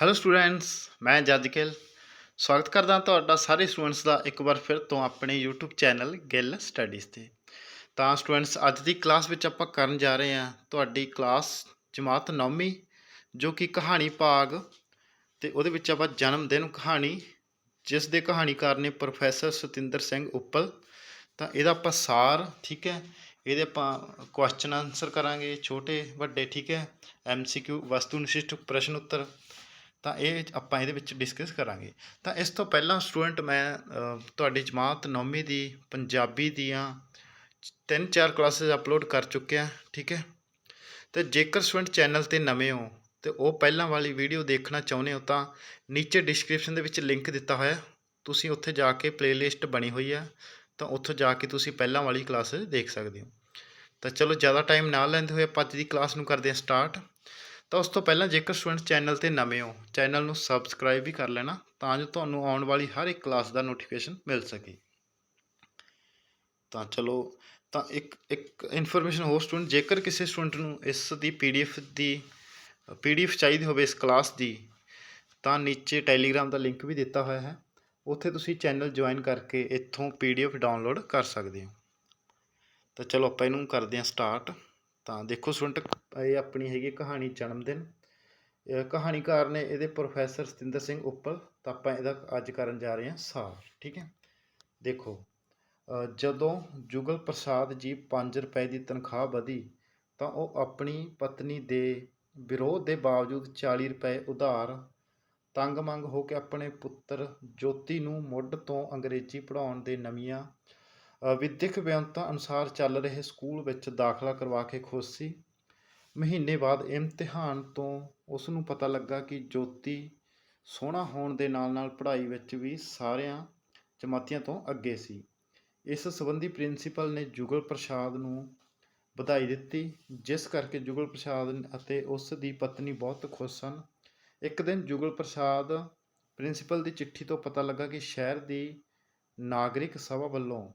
Hello students ਮੈਂ ਜੱਜ ਗਿੱਲ। ਸਵਾਗਤ ਕਰਦਾ ਤੁਹਾਡਾ ਸਾਰੇ ਸਟੂਡੈਂਟਸ ਦਾ ਇੱਕ ਵਾਰ ਫਿਰ ਤੋਂ ਆਪਣੇ YouTube ਚੈਨਲ ਗਿੱਲ ਸਟੱਡੀਜ਼ ਤੇ। ਤਾਂ ਸਟੂਡੈਂਟਸ ਅੱਜ ਦੀ ਕਲਾਸ ਵਿੱਚ ਆਪਾਂ ਕਰਨ ਜਾ ਰਹੇ ਹਾਂ ਤੁਹਾਡੀ ਕਲਾਸ ਜਮਾਤ 9ਵੀਂ ਜੋ ਕਿ ਕਹਾਣੀ ਭਾਗ ਤੇ ਉਹਦੇ ਵਿੱਚ ਆਪਾਂ ਜਨਮ ਦਿਨ ਕਹਾਣੀ, ਜਿਸ ਦੇ ਕਹਾਣੀਕਾਰ ਨੇ ਪ੍ਰੋਫੈਸਰ ਸਤਿੰਦਰ ਸਿੰਘ ਉੱਪਲ। ਤਾਂ ਇਹਦਾ ਆਪਾਂ ਸਾਰ, ਠੀਕ ਹੈ, ਇਹਦੇ ਆਪਾਂ ਕੁਐਸਚਨ ਆਨਸਰ ਕਰਾਂਗੇ, ਛੋਟੇ, ਵੱਡੇ, ਠੀਕ ਹੈ ਐਮਸੀਕਿਊ ਵਸਤੂ ਨਿਸ਼ਚਿਤ ਪ੍ਰਸ਼ਨ ਉੱਤਰ। ਤਾਂ ਇਹ ਆਪਾਂ ਇਹਦੇ ਵਿੱਚ ਡਿਸਕਸ ਕਰਾਂਗੇ। ਤਾਂ ਇਸ ਤੋਂ ਪਹਿਲਾਂ ਸਟੂਡੈਂਟ ਮੈਂ ਤੁਹਾਡੀ ਜਮਾਤ 9ਵੀਂ ਦੀ, ਪੰਜਾਬੀ ਦੀਆਂ ਤਿੰਨ ਚਾਰ ਕਲਾਸਿਸ ਅਪਲੋਡ ਕਰ ਚੁੱਕਿਆ ਠੀਕ ਹੈ? ਤੇ ਜੇਕਰ ਸਟੂਡੈਂਟ ਚੈਨਲ ਤੇ ਨਵੇਂ ਹੋ ਤੇ ਉਹ ਪਹਿਲਾਂ ਵਾਲੀ ਵੀਡੀਓ ਦੇਖਣਾ ਚਾਹੁੰਦੇ ਹੋ ਤਾਂ ਨੀਚੇ ਡਿਸਕ੍ਰਿਪਸ਼ਨ ਦੇ ਵਿੱਚ ਲਿੰਕ ਦਿੱਤਾ ਹੋਇਆ। ਤੁਸੀਂ ਉੱਥੇ ਜਾ ਕੇ ਪਲੇਲਿਸਟ ਬਣੀ ਹੋਈ ਹੈ ਤਾਂ ਉੱਥੋਂ ਜਾ ਕੇ ਤੁਸੀਂ ਪਹਿਲਾਂ ਵਾਲੀ ਕਲਾਸਿਸ ਦੇਖ ਸਕਦੇ ਹੋ। ਤਾਂ ਚਲੋ, ਜ਼ਿਆਦਾ ਟਾਈਮ ਨਾ ਲੈਂਦੇ ਹੋਏ ਆਪਾਂ ਅੱਜ ਦੀ ਕਲਾਸ ਨੂੰ ਕਰਦੇ ਹਾਂ ਸਟਾਰਟ ਤਾਂ ਉਸ ਤੋਂ ਪਹਿਲਾਂ ਜੇਕਰ ਸਟੂਡੈਂਟ ਚੈਨਲ ਤੇ ਨਵੇਂ ਹੋ, ਚੈਨਲ ਨੂੰ ਸਬਸਕ੍ਰਾਈਬ ਵੀ ਕਰ ਲੈਣਾ ਤਾਂ ਜੋ ਤੁਹਾਨੂੰ ਆਉਣ ਵਾਲੀ ਹਰ ਇੱਕ ਕਲਾਸ ਦਾ ਨੋਟੀਫਿਕੇਸ਼ਨ ਮਿਲ ਸਕੇ। ਤਾਂ ਚਲੋ, ਤਾਂ ਇੱਕ ਇੱਕ ਇਨਫੋਰਮੇਸ਼ਨ ਹੋਰ ਸਟੂਡੈਂਟ, ਜੇਕਰ ਕਿਸੇ ਸਟੂਡੈਂਟ ਨੂੰ ਇਸ ਦੀ ਪੀਡੀਐਫ ਦੀ ਪੀਡੀਐਫ ਚਾਹੀਦੀ ਹੋਵੇ ਇਸ ਕਲਾਸ ਦੀ, ਤਾਂ ਨੀਚੇ ਟੈਲੀਗ੍ਰਾਮ ਦਾ ਲਿੰਕ ਵੀ ਦਿੱਤਾ ਹੋਇਆ ਹੈ। ਉੱਥੇ ਤੁਸੀਂ ਚੈਨਲ ਜੁਆਇਨ ਕਰਕੇ ਇੱਥੋਂ ਪੀਡੀਐਫ ਡਾਊਨਲੋਡ ਕਰ ਸਕਦੇ ਹੋ। ਤਾਂ ਚਲੋ ਆਪਾਂ ਇਹਨੂੰ ਕਰਦੇ ਹਾਂ ਸਟਾਰਟ। ਤਾਂ ਦੇਖੋ ਸਟੂਡੈਂਟ ਇਹ ਆਪਣੀ ਹੈਗੀ ਕਹਾਣੀ ਜਨਮ ਦਿਨ। ਕਹਾਣੀਕਾਰ ਨੇ ਇਹਦੇ ਪ੍ਰੋਫੈਸਰ ਸਤਿੰਦਰ ਸਿੰਘ ਉੱਪਲ ਤਾਂ ਆਪਾਂ ਇਹਦਾ ਅੱਜ ਕਰਨ ਜਾ ਰਹੇ ਹਾਂ ਸਾਰ ਠੀਕ ਹੈ? ਦੇਖੋ ਜਦੋਂ ਜੁਗਲ ਪ੍ਰਸਾਦ ਜੀ 5 ਰੁਪਏ ਦੀ ਤਨਖਾਹ ਵਧੀ ਤਾਂ ਉਹ ਆਪਣੀ ਪਤਨੀ ਦੇ ਵਿਰੋਧ ਦੇ ਬਾਵਜੂਦ 40 ਰੁਪਏ ਉਧਾਰ ਤੰਗ ਮੰਗ ਹੋ ਕੇ ਆਪਣੇ ਪੁੱਤਰ ਜੋਤੀ ਨੂੰ ਮੁੱਢ ਤੋਂ ਅੰਗਰੇਜ਼ੀ ਪੜ੍ਹਾਉਣ ਦੇ ਨਵੀਆਂ ਅ, ਵਿਦਿਅਕ ਵਿਉਂਤਾਂ ਅਨੁਸਾਰ ਚੱਲ ਰਹੇ ਸਕੂਲ ਵਿੱਚ ਦਾਖਲਾ ਕਰਵਾ ਕੇ ਖੁਸ਼ ਸੀ। ਮਹੀਨੇ ਬਾਅਦ ਇਮਤਿਹਾਨ ਤੋਂ ਉਸ ਨੂੰ ਪਤਾ ਲੱਗਾ ਕਿ ਜੋਤੀ ਸੋਹਣਾ ਹੋਣ ਦੇ ਨਾਲ-ਨਾਲ ਪੜ੍ਹਾਈ ਵਿੱਚ ਵੀ ਸਾਰਿਆਂ ਜਮਾਤੀਆਂ ਤੋਂ ਅੱਗੇ ਸੀ। ਇਸ ਸੰਬੰਧੀ ਪ੍ਰਿੰਸੀਪਲ ਨੇ ਜੁਗਲ ਪ੍ਰਸਾਦ ਨੂੰ ਵਧਾਈ ਦਿੱਤੀ, ਜਿਸ ਕਰਕੇ ਜੁਗਲ ਪ੍ਰਸਾਦ ਅਤੇ ਉਸ ਦੀ ਪਤਨੀ ਬਹੁਤ ਖੁਸ਼ ਸਨ। ਇੱਕ ਦਿਨ ਜੁਗਲ ਪ੍ਰਸਾਦ ਪ੍ਰਿੰਸੀਪਲ ਦੀ ਚਿੱਠੀ ਤੋਂ ਪਤਾ ਲੱਗਾ ਕਿ ਸ਼ਹਿਰ ਦੀ ਨਾਗਰਿਕ ਸਭਾ ਵੱਲੋਂ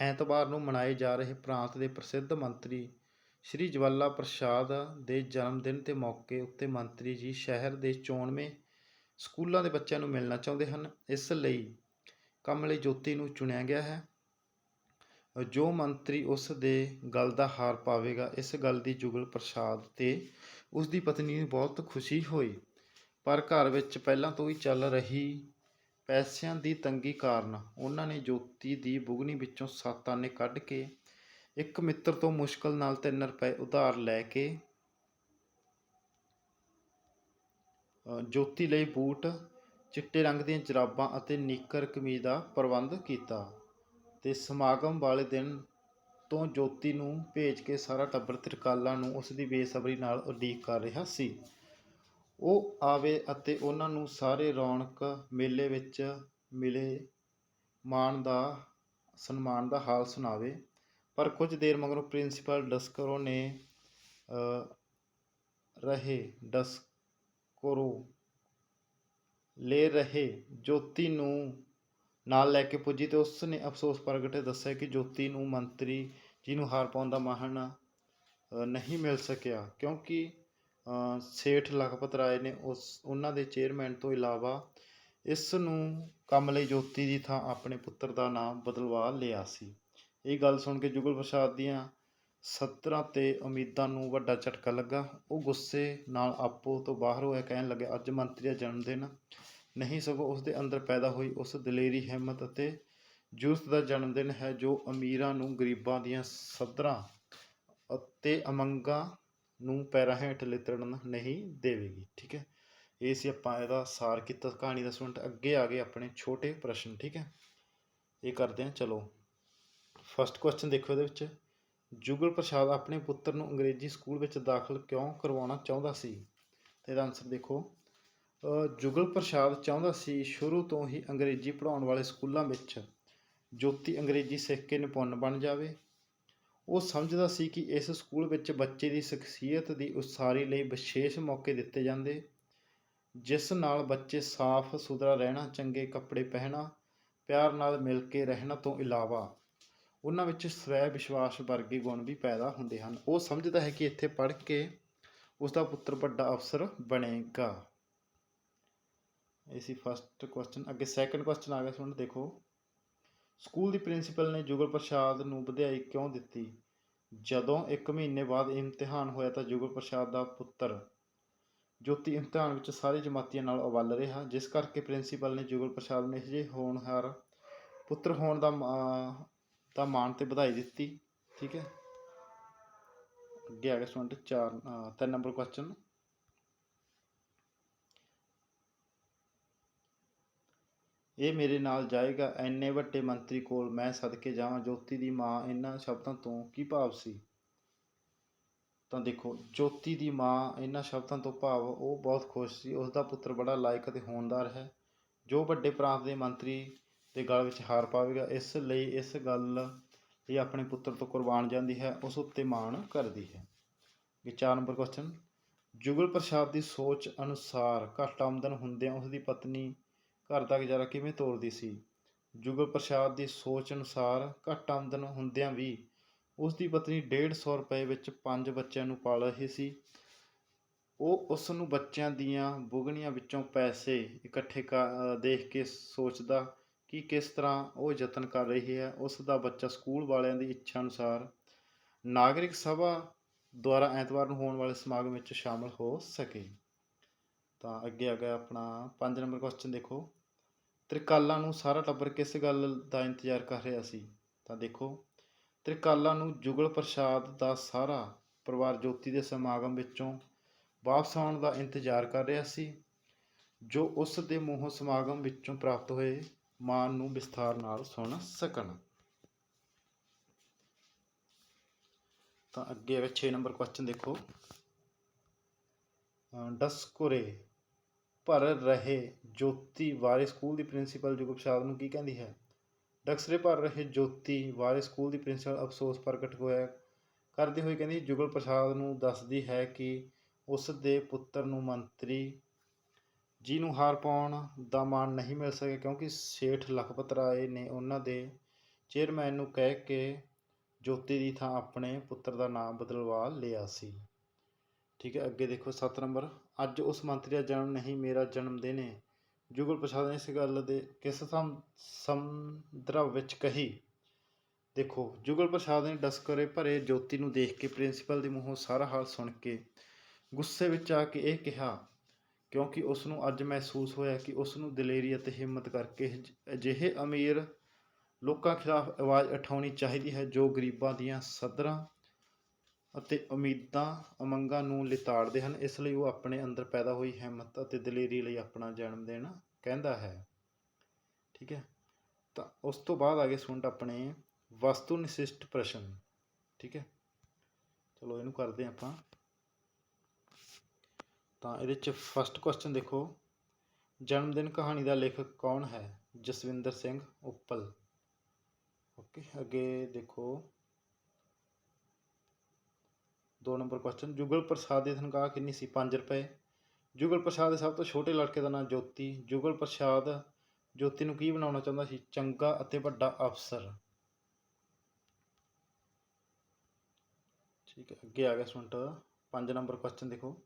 ਐਤਵਾਰ ਨੂੰ ਮਨਾਏ ਜਾ ਰਹੇ ਪ੍ਰਾਂਤ ਦੇ ਪ੍ਰਸਿੱਧ ਮੰਤਰੀ ਸ਼੍ਰੀ ਜਵਾਲਾ ਪ੍ਰਸਾਦ ਦੇ ਜਨਮ ਦਿਨ ਦੇ ਮੌਕੇ ਉੱਤੇ ਮੰਤਰੀ ਜੀ ਸ਼ਹਿਰ ਦੇ ਚੋਣਵੇਂ ਸਕੂਲਾਂ ਦੇ ਬੱਚਿਆਂ ਨੂੰ ਮਿਲਣਾ ਚਾਹੁੰਦੇ ਹਨ। ਇਸ ਲਈ ਕਮਲੇ ਜੋਤੀ ਨੂੰ ਚੁਣਿਆ ਗਿਆ ਹੈ। ਜੋ ਮੰਤਰੀ ਉਸ ਦੇ ਗਲ ਦਾ ਹਾਰ ਪਾਵੇਗਾ, ਇਸ ਗੱਲ ਦੀ ਜੁਗਲ ਪ੍ਰਸਾਦ ਤੇ ਉਸ ਦੀ ਪਤਨੀ ਨੂੰ ਬਹੁਤ ਖੁਸ਼ੀ ਹੋਈ। ਪਰ ਘਰ ਵਿੱਚ ਪਹਿਲਾਂ ਤੋਂ ਹੀ ਚੱਲ ਰਹੀ ਪੈਸਿਆਂ ਦੀ ਤੰਗੀ ਕਾਰਨ ਉਹਨਾਂ ਨੇ ਜੋਤੀ ਦੀ ਬੁਗਨੀ ਵਿੱਚੋਂ ਸੱਤ ਆਨੇ ਕੱਢ ਕੇ ਇੱਕ ਮਿੱਤਰ ਤੋਂ ਮੁਸ਼ਕਲ ਨਾਲ 3 ਰੁਪਏ ਉਧਾਰ ਲੈ ਕੇ ਜੋਤੀ ਲਈ ਬੂਟ, ਚਿੱਟੇ ਰੰਗ ਦੀਆਂ ਜਰਾਬਾਂ ਅਤੇ ਨੀਕਰ ਕਮੀਜ਼ ਦਾ ਪ੍ਰਬੰਧ ਕੀਤਾ ਤੇ ਸਮਾਗਮ ਵਾਲੇ ਦਿਨ ਤੋਂ ਜੋਤੀ ਨੂੰ ਭੇਜ ਕੇ ਸਾਰਾ ਟੱਬਰ ਤਿਰਕਾਲਾ ਨੂੰ ਉਸ ਦੀ ਬੇਸਬਰੀ ਨਾਲ ਉਡੀਕ ਕਰ ਰਿਹਾ ਸੀ। ਉਹ ਆਵੇ ਅਤੇ ਉਹਨਾਂ ਨੂੰ ਸਾਰੇ ਰੌਣਕ ਮੇਲੇ ਵਿੱਚ ਮਿਲੇ ਮਾਣ ਦਾ, ਸਨਮਾਨ ਦਾ ਹਾਲ ਸੁਣਾਵੇ। ਪਰ ਕੁਝ ਦੇਰ ਮਗਰੋਂ ਪ੍ਰਿੰਸੀਪਲ ਡਸਕਰੋ ਨੇ ਰਹੇ ਡਸਕਰੋ ਲੈ ਰਹੇ ਜੋਤੀ ਨੂੰ ਨਾਲ ਲੈ ਕੇ ਪੁੱਜੀ ਤੇ ਉਸ ਨੇ ਅਫਸੋਸ ਪ੍ਰਗਟ ਦੱਸਿਆ ਕਿ ਜੋਤੀ ਨੂੰ ਮੰਤਰੀ ਜੀ ਨੂੰ ਹਾਰ ਪਾਉਣ ਦਾ ਮਾਹਣ ਨਹੀਂ ਮਿਲ ਸਕਿਆ ਕਿਉਂਕਿ ਸੇਠ ਲਖਪਤ ਰਾਏ ਨੇ ਉਸ, ਉਹਨਾਂ ਦੇ ਚੇਅਰਮੈਨ ਤੋਂ ਇਲਾਵਾ ਇਸ ਨੂੰ ਕੰਮ ਲਈ ਜੋਤੀ ਦੀ ਥਾਂ ਆਪਣੇ ਪੁੱਤਰ ਦਾ ਨਾਮ ਬਦਲਵਾ ਲਿਆ ਸੀ। ਇਹ ਗੱਲ ਸੁਣ ਕੇ ਜੁਗਲ ਪ੍ਰਸਾਦ ਦੀਆਂ ਸਤਰਾਂ ਤੇ ਉਮੀਦਾਂ ਨੂੰ ਵੱਡਾ ਝਟਕਾ ਲੱਗਾ। ਉਹ ਗੁੱਸੇ ਨਾਲ ਆਪੋ ਤੋਂ ਬਾਹਰ ਹੋਇਆ ਕਹਿਣ ਲੱਗਿਆ, ਅੱਜ ਮੰਤਰੀ ਦਾ ਜਨਮ ਦਿਨ। ਨਹੀਂ ਸਗੋਂ ਉਸ ਦੇ ਅੰਦਰ ਪੈਦਾ ਹੋਈ ਉਸ ਦਲੇਰੀ ਹਿੰਮਤ ਅਤੇ ਜੁਰਤ ਦਾ ਜਨਮ ਦਿਨ ਹੈ, ਜੋ ਅਮੀਰਾਂ ਨੂੰ ਗਰੀਬਾਂ ਦੀਆਂ ਸੱਧਰਾਂ ਅਤੇ ਅਮੰਗਾਂ ਨੂੰ ਪੈਰਾਂ ਹੇਠ ਲਿਤੜਨ ਨਹੀਂ ਦੇਵੇਗੀ। ਠੀਕ ਹੈ। ਇਹ ਸੀ ਆਪਾਂ ਇਹਦਾ ਸਾਰ ਕੀਤਾ ਕਹਾਣੀ ਦਾ ਸਟੂਡੈਂਟ। ਅੱਗੇ ਆ ਗਏ ਆਪਣੇ ਛੋਟੇ ਪ੍ਰਸ਼ਨ। ਠੀਕ ਹੈ। ਇਹ ਕਰਦੇ ਹਾਂ। ਚਲੋ। ਫਸਟ ਕੁਐਸਚਨ ਦੇਖੋ ਇਹਦੇ ਵਿੱਚ। ਜੁਗਲ ਪ੍ਰਸਾਦ ਆਪਣੇ ਪੁੱਤਰ ਨੂੰ ਅੰਗਰੇਜ਼ੀ ਸਕੂਲ ਵਿੱਚ ਦਾਖਲ ਕਿਉਂ ਕਰਵਾਉਣਾ ਚਾਹੁੰਦਾ ਸੀ? ਤੇ ਇਹਦਾ ਆਨਸਰ ਦੇਖੋ। ਜੁਗਲ ਪ੍ਰਸਾਦ ਚਾਹੁੰਦਾ ਸੀ ਸ਼ੁਰੂ ਤੋਂ ਹੀ ਅੰਗਰੇਜ਼ੀ ਪੜ੍ਹਾਉਣ ਵਾਲੇ ਸਕੂਲਾਂ ਵਿੱਚ। ਜੋਤੀ ਅੰਗਰੇਜ਼ੀ ਸਿੱਖ ਕੇ ਨਿਪੁੰਨ ਬਣ ਜਾਵੇ। ਉਹ ਸਮਝਦਾ ਸੀ ਕਿ ਇਸ ਸਕੂਲ ਵਿੱਚ ਬੱਚੇ ਦੀ ਸ਼ਖਸੀਅਤ ਦੀ ਉਸਾਰੀ ਲਈ ਵਿਸ਼ੇਸ਼ ਮੌਕੇ ਦਿੱਤੇ ਜਾਂਦੇ। ਜਿਸ ਨਾਲ ਬੱਚੇ ਸਾਫ਼ ਸੁਥਰਾ ਰਹਿਣਾ, ਚੰਗੇ ਕੱਪੜੇ ਪਹਿਨਣਾ, ਪਿਆਰ ਨਾਲ ਮਿਲ ਕੇ ਰਹਿਣ ਤੋਂ ਇਲਾਵਾ ਉਹਨਾਂ ਵਿੱਚ ਸਵੈ ਵਿਸ਼ਵਾਸ ਵਰਗੇ ਗੁਣ ਵੀ ਪੈਦਾ ਹੁੰਦੇ ਹਨ। ਉਹ ਸਮਝਦਾ ਹੈ ਕਿ ਇੱਥੇ ਪੜ੍ਹ ਕੇ ਉਸ ਦਾ ਪੁੱਤਰ ਵੱਡਾ ਅਫਸਰ ਬਣੇਗਾ। ਇਹ ਸੀ ਫਸਟ ਕੁਐਸਚਨ ਅੱਗੇ ਸੈਕੰਡ ਕੁਐਸਚਨ ਆ ਗਿਆ ਸਟੂਡੈਂਟ ਦੇਖੋ। ਸਕੂਲ ਦੀ ਪ੍ਰਿੰਸੀਪਲ ਨੇ ਜੁਗਲ ਪ੍ਰਸਾਦ ਨੂੰ ਵਧਾਈ ਕਿਉਂ ਦਿੱਤੀ? ਜਦੋਂ 1 ਮਹੀਨੇ ਬਾਅਦ ਇਮਤਿਹਾਨ ਹੋਇਆ ਤਾਂ ਜੁਗਲ ਪ੍ਰਸਾਦ ਦਾ ਪੁੱਤਰ ਜੋਤੀ ਇਮਤਿਹਾਨ ਵਿੱਚ ਸਾਰੇ ਜਮਾਤੀਆਂ ਨਾਲ ਅਵੱਲ ਰਿਹਾ, ਜਿਸ ਕਰਕੇ ਪ੍ਰਿੰਸੀਪਲ ਨੇ ਜੁਗਲ ਪ੍ਰਸਾਦ ਨੂੰ ਇਹੋ ਹੋਣਹਾਰ ਪੁੱਤਰ ਹੋਣ ਦਾ ਤਾਂ ਦਾ ਮਾਣ ਤੇ ਵਧਾਈ ਦਿੱਤੀ, ਠੀਕ ਹੈ। ਅੱਗੇ ਆ ਗਿਆ ਸਟੂਡੈਂਟ 4 3 ਨੰਬਰ ਕੁਐਸਚਨ ਇਹ ਮੇਰੇ ਨਾਲ ਜਾਏਗਾ, ਐਨੇ ਵੱਡੇ ਮੰਤਰੀ ਕੋਲ ਮੈਂ ਸਦਕੇ ਜਾਵਾਂ, ਜੋਤੀ ਦੀ ਮਾਂ ਇਹਨਾਂ ਸ਼ਬਦਾਂ ਤੋਂ ਕੀ ਭਾਵ ਸੀ? ਤਾਂ ਦੇਖੋ, ਜੋਤੀ ਦੀ ਮਾਂ ਇਹਨਾਂ ਸ਼ਬਦਾਂ ਤੋਂ ਭਾਵ, ਉਹ ਬਹੁਤ ਖੁਸ਼ ਸੀ ਉਸ ਦਾ ਪੁੱਤਰ ਬੜਾ ਲਾਇਕ ਅਤੇ ਹੋਣਦਾਰ ਹੈ। ਜੋ ਵੱਡੇ ਪ੍ਰਾਂਤ ਦੇ ਮੰਤਰੀ ਦੇ ਗਲ ਵਿੱਚ ਹਾਰ ਪਾਵੇਗਾ, ਇਸ ਲਈ ਇਸ ਗੱਲ ਇਹ ਆਪਣੇ ਪੁੱਤਰ ਤੋਂ ਕੁਰਬਾਨ ਜਾਂਦੀ ਹੈ, ਉਸ ਉੱਤੇ ਮਾਣ ਕਰਦੀ ਹੈ। ਇਹ 4 ਨੰਬਰ ਕੁਐਸਚਨ ਜੁਗਲ ਪ੍ਰਸਾਦ ਦੀ ਸੋਚ ਅਨੁਸਾਰ ਘੱਟ ਆਮਦਨ ਹੁੰਦਿਆਂ ਉਸ ਦੀ ਪਤਨੀ ਘਰ ਦਾ ਗੁਜ਼ਾਰਾ ਕਿਵੇਂ ਤੋਰਦੀ ਸੀ? ਜੁਗਲ ਪ੍ਰਸਾਦ ਦੀ ਸੋਚ ਅਨੁਸਾਰ ਘੱਟ ਆਮਦਨ ਹੁੰਦਿਆਂ ਵੀ ਉਸ ਦੀ ਪਤਨੀ 150 ਰੁਪਏ ਵਿੱਚ ਪੰਜ ਬੱਚਿਆਂ ਨੂੰ ਪਾਲ ਰਹੀ ਸੀ। ਉਹ ਉਸ ਨੂੰ ਬੱਚਿਆਂ ਦੀਆਂ ਬੁਗਣੀਆਂ ਵਿੱਚੋਂ ਪੈਸੇ ਇਕੱਠੇ ਕਰ ਦੇਖ ਕੇ ਸੋਚਦਾ ਕਿ ਕਿਸ ਤਰ੍ਹਾਂ ਉਹ ਯਤਨ ਕਰ ਰਹੀ ਹੈ, ਉਸ ਦਾ ਬੱਚਾ ਸਕੂਲ ਵਾਲਿਆਂ ਦੀ ਇੱਛਾ ਅਨੁਸਾਰ ਨਾਗਰਿਕ ਸਭਾ ਦੁਆਰਾ ਐਤਵਾਰ ਨੂੰ ਹੋਣ ਵਾਲੇ ਸਮਾਗਮ ਵਿੱਚ ਸ਼ਾਮਲ ਹੋ ਸਕੇ। ਤਾਂ ਅੱਗੇ ਆ ਗਿਆ ਆਪਣਾ 5 ਨੰਬਰ ਕੁਐਸਚਨ ਦੇਖੋ। ਤ੍ਰਿਕਾਲਾ ਨੂੰ ਸਾਰਾ ਟੱਬਰ ਕਿਸ ਗੱਲ ਦਾ ਇੰਤਜ਼ਾਰ ਕਰ ਰਿਹਾ ਸੀ? ਤਾਂ ਦੇਖੋ, ਤ੍ਰਿਕਾਲਾ ਨੂੰ ਜੁਗਲ ਪ੍ਰਸਾਦ ਦਾ ਸਾਰਾ ਪਰਿਵਾਰ ਜੋਤੀ ਦੇ ਸਮਾਗਮ ਵਿੱਚੋਂ ਵਾਪਸ ਆਉਣ ਦਾ ਇੰਤਜ਼ਾਰ ਕਰ ਰਿਹਾ ਸੀ, ਜੋ ਉਸ ਦੇ ਮੂੰਹੋਂ ਸਮਾਗਮ ਵਿੱਚੋਂ ਪ੍ਰਾਪਤ ਹੋਏ। ਮਾਨ ਨੂੰ ਵਿਸਥਾਰ ਨਾਲ ਸੁਣ ਸਕਣ। ਤਾਂ ਅੱਗੇ ਹੈਗਾ 6 ਨੰਬਰ ਕੁਐਸਚਨ ਦੇਖੋ। ਡਸਕੁਰੇ, ਭਰ ਰਹੇ ਜੋਤੀ ਵਾਰੇ ਸਕੂਲ ਦੀ ਪ੍ਰਿੰਸੀਪਲ ਜੁਗਲ ਪ੍ਰਸਾਦ ਨੂੰ ਕੀ ਕਹਿੰਦੀ ਹੈ? ਡਕਸਰੇ ਭਰ ਰਹੇ ਜੋਤੀ ਵਾਰੇ ਸਕੂਲ ਦੀ ਪ੍ਰਿੰਸੀਪਲ ਅਫਸੋਸ ਪ੍ਰਗਟ ਹੋਇਆ ਕਰਦੇ ਹੋਏ ਕਹਿੰਦੀ, ਜੁਗਲ ਪ੍ਰਸਾਦ ਨੂੰ ਦੱਸਦੀ ਹੈ ਕਿ ਉਸ ਦੇ ਪੁੱਤਰ ਨੂੰ ਮੰਤਰੀ ਜੀ ਨੂੰ ਹਾਰ ਪਾਉਣ ਦਾ ਮਾਣ ਨਹੀਂ ਮਿਲ ਸਕਿਆ, ਕਿਉਂਕਿ ਸੇਠ ਲਖਪਤ ਰਾਏ ਨੇ ਉਹਨਾਂ ਦੇ ਚੇਅਰਮੈਨ ਨੂੰ ਕਹਿ ਕੇ ਜੋਤੀ ਦੀ ਥਾਂ ਆਪਣੇ ਪੁੱਤਰ ਦਾ ਨਾਮ ਬਦਲਵਾ ਲਿਆ ਸੀ। ਠੀਕ ਹੈ, ਅੱਗੇ ਦੇਖੋ 7 ਨੰਬਰ। ਅੱਜ ਉਸ ਮੰਤਰੀ ਦਾ ਜਨਮ ਨਹੀਂ, ਮੇਰਾ ਜਨਮ ਦਿਨ ਹੈ। ਜੁਗਲ ਪ੍ਰਸਾਦ ਨੇ ਇਸ ਗੱਲ ਦੇ ਕਿਸ ਸਮ ਸੰਦਰਭ ਵਿੱਚ ਕਹੀ? ਦੇਖੋ, ਜੁਗਲ ਪ੍ਰਸਾਦ ਨੇ ਡਸਕਰੇ ਭਰੇ ਜੋਤੀ ਨੂੰ ਦੇਖ ਕੇ ਪ੍ਰਿੰਸੀਪਲ ਦੇ ਮੂੰਹੋਂ ਸਾਰਾ ਹਾਲ ਸੁਣ ਕੇ ਗੁੱਸੇ ਵਿੱਚ ਆ ਕੇ ਇਹ ਕਿਹਾ ਕਿਉਂਕਿ ਉਸ ਨੂੰ ਅੱਜ ਮਹਿਸੂਸ ਹੋਇਆ ਕਿ ਉਸ ਨੂੰ ਦਲੇਰੀ ਅਤੇ ਹਿੰਮਤ ਕਰਕੇ ਅਜਿਹੇ ਅਮੀਰ ਲੋਕਾਂ ਖਿਲਾਫ ਆਵਾਜ਼ ਉਠਾਉਣੀ ਚਾਹੀਦੀ ਹੈ ਜੋ ਗਰੀਬਾਂ ਦੀਆਂ ਸਦਰਾਂ ਅਤੇ ਉਮੀਦਾਂ, ਉਮੰਗਾਂ ਨੂੰ ਲਿਤਾੜਦੇ ਹਨ। ਇਸ ਲਈ ਉਹ ਆਪਣੇ ਅੰਦਰ ਪੈਦਾ ਹੋਈ ਹਿੰਮਤ ਅਤੇ ਦਲੇਰੀ ਲਈ ਆਪਣਾ ਜਨਮ ਦਿਨ ਕਹਿੰਦਾ ਹੈ। ਠੀਕ ਹੈ? ਤਾਂ ਉਸ ਤੋਂ ਬਾਅਦ ਆ ਗਏ ਸੁਣਟ ਆਪਣੇ ਵਸਤੂ ਨਿਸ਼ਿਸ਼ਟ ਪ੍ਰਸ਼ਨ। ਠੀਕ ਹੈ? ਚਲੋ ਇਹਨੂੰ ਕਰਦੇ ਹਾਂ ਆਪਾਂ। ਤਾਂ ਇਹਦੇ ਚ ਫਸਟ ਕੁਐਸਚਨ ਦੇਖੋ। ਜਨਮ ਦਿਨ ਕਹਾਣੀ ਦਾ ਲੇਖਕ ਕੌਣ ਹੈ? ਜਸਵਿੰਦਰ ਸਿੰਘ ਉੱਪਲ। ਓਕੇ ਅੱਗੇ ਦੇਖੋ। ਦੋ ਨੰਬਰ ਕੁਐਸਚਨ ਜੁਗਲ ਪ੍ਰਸਾਦ ਦੀ ਤਨਖਾਹ ਕਿੰਨੀ ਸੀ? 5 ਰੁਪਏ। ਜੁਗਲ ਪ੍ਰਸਾਦ ਦੇ ਸਭ ਤੋਂ ਛੋਟੇ ਲੜਕੇ ਦਾ ਨਾਮ ਜੋਤੀ। ਜੁਗਲ ਪ੍ਰਸਾਦ ਜੋਤੀ ਨੂੰ ਕੀ ਬਣਾਉਣਾ ਚਾਹੁੰਦਾ ਸੀ? ਚੰਗਾ ਅਤੇ ਵੱਡਾ ਅਫਸਰ। ਠੀਕ ਹੈ, ਅੱਗੇ ਆ ਗਿਆ ਸੁਣਟ 5 ਨੰਬਰ ਕੁਐਸਚਨ ਦੇਖੋ।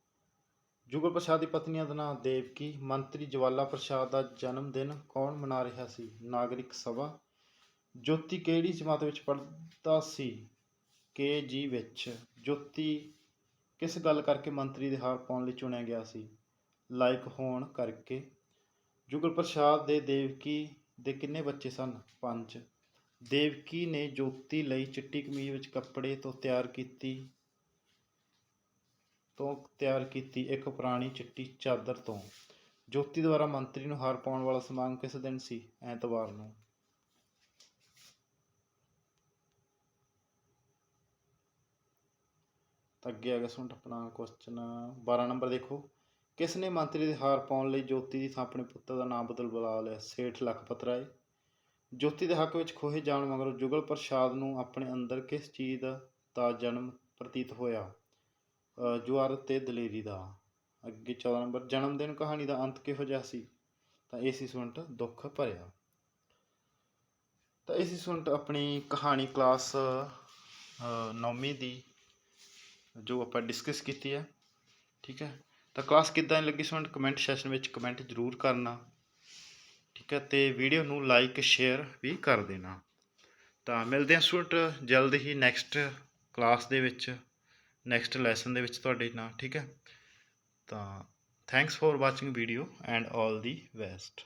ਜੁਗਲ ਪ੍ਰਸਾਦ ਦੀ ਪਤਨੀ ਦਾ ਨਾਮ ਦੇਵਕੀ, ਮੰਤਰੀ ਜਵਾਲਾ ਪ੍ਰਸਾਦ ਦਾ ਜਨਮ ਦਿਨ ਕੌਣ ਮਨਾ ਰਿਹਾ ਸੀ? ਨਾਗਰਿਕ ਸਭਾ, ਜੋਤੀ ਕਿਹੜੀ ਜਮਾਤ ਵਿੱਚ ਪੜ੍ਹਦਾ ਸੀ? ਕੇ ਜੀ ਵਿੱਚ। ਜੋਤੀ ਕਿਸ ਗੱਲ ਕਰਕੇ ਮੰਤਰੀ ਦੇ ਹਾਰ ਪਾਉਣ ਲਈ ਚੁਣਿਆ ਗਿਆ ਸੀ? ਲਾਇਕ ਹੋਣ ਕਰਕੇ। ਜੁਗਲ ਪ੍ਰਸਾਦ ਦੇ ਦੇਵਕੀ ਦੇ ਕਿੰਨੇ ਬੱਚੇ ਸਨ? ਪੰਜ। ਦੇਵਕੀ ਨੇ ਜੋਤੀ ਲਈ ਚਿੱਟੀ ਕਮੀਜ਼ ਵਿੱਚ ਕੱਪੜੇ ਤੋਂ ਤਿਆਰ ਕੀਤੀ। ਤੋਂ ਤਿਆਰ ਕੀਤੀ ਇੱਕ ਪੁਰਾਣੀ ਚਿੱਟੀ ਚਾਦਰ ਤੋਂ। ਜੋਤੀ ਦੁਆਰਾ ਮੰਤਰੀ ਨੂੰ ਹਾਰ ਪਾਉਣ ਵਾਲਾ ਸਮਾਗਮ ਕਿਸ ਦਿਨ ਸੀ? ਐਤਵਾਰ ਨੂੰ। ਤਾਂ ਅੱਗੇ ਆ ਗਿਆ ਸੁਣ ਆਪਣਾ ਕੁਐਸਚਨ 12 ਨੰਬਰ ਦੇਖੋ। ਕਿਸ ਨੇ ਮੰਤਰੀ ਦੇ ਹਾਰ ਪਾਉਣ ਲਈ ਜੋਤੀ ਦੀ ਥਾਂ ਆਪਣੇ ਪੁੱਤਰ ਦਾ ਨਾਮ ਬਦਲ ਬੁਲਾ ਲਿਆ? ਸੇਠ ਲਖਪਤ ਰਾਏ। ਜੋਤੀ ਦੇ ਹੱਕ ਵਿੱਚ ਖੋਹੇ ਜਾਣ ਮਗਰੋਂ ਜੁਗਲ ਪ੍ਰਸਾਦ ਨੂੰ ਆਪਣੇ ਅੰਦਰ ਕਿਸ ਚੀਜ਼ ਦਾ ਜਨਮ ਪ੍ਰਤੀਤ ਹੋਇਆ? ਜੁਆਰ ਤੇ ਦਲੇਰੀ ਦਾ। ਅੱਗੇ 14 ਨੰਬਰ, ਜਨਮ ਦਿਨ ਕਹਾਣੀ ਦਾ ਅੰਤ ਕਿਹੋ ਜਿਹਾ ਸੀ? ਤਾਂ ਇਹ ਸੀ ਸੁਣਟ ਦੁੱਖ ਭਰਿਆ। ਤਾਂ ਇਹ ਸੀ ਸੁਣਟ ਆਪਣੀ ਕਹਾਣੀ ਕਲਾਸ ਨੌਵੀਂ ਦੀ, ਜੋ ਆਪਾਂ ਡਿਸਕਸ ਕੀਤੀ ਹੈ। ਠੀਕ ਹੈ? ਤਾਂ ਕਲਾਸ ਕਿੱਦਾਂ ਦੀ ਲੱਗੀ ਸਟੂਡੈਂਟ ਕਮੈਂਟ ਸੈਸ਼ਨ ਵਿੱਚ ਕਮੈਂਟ ਜ਼ਰੂਰ ਕਰਨਾ। ਠੀਕ ਹੈ? ਤੇ ਵੀਡੀਓ ਨੂੰ ਲਾਈਕ ਸ਼ੇਅਰ ਵੀ ਕਰ ਦੇਣਾ। ਤਾਂ ਮਿਲਦੇ ਹਾਂ ਸਟੂਡੈਂਟ ਜਲਦ ਹੀ ਨੈਕਸਟ ਕਲਾਸ ਦੇ ਵਿੱਚ। ਨੈਕਸਟ ਲੈਸਨ ਦੇ ਵਿੱਚ ਤੁਹਾਡੇ ਨਾਲ, ਠੀਕ ਹੈ? ਤਾਂ thanks for watching video and all the best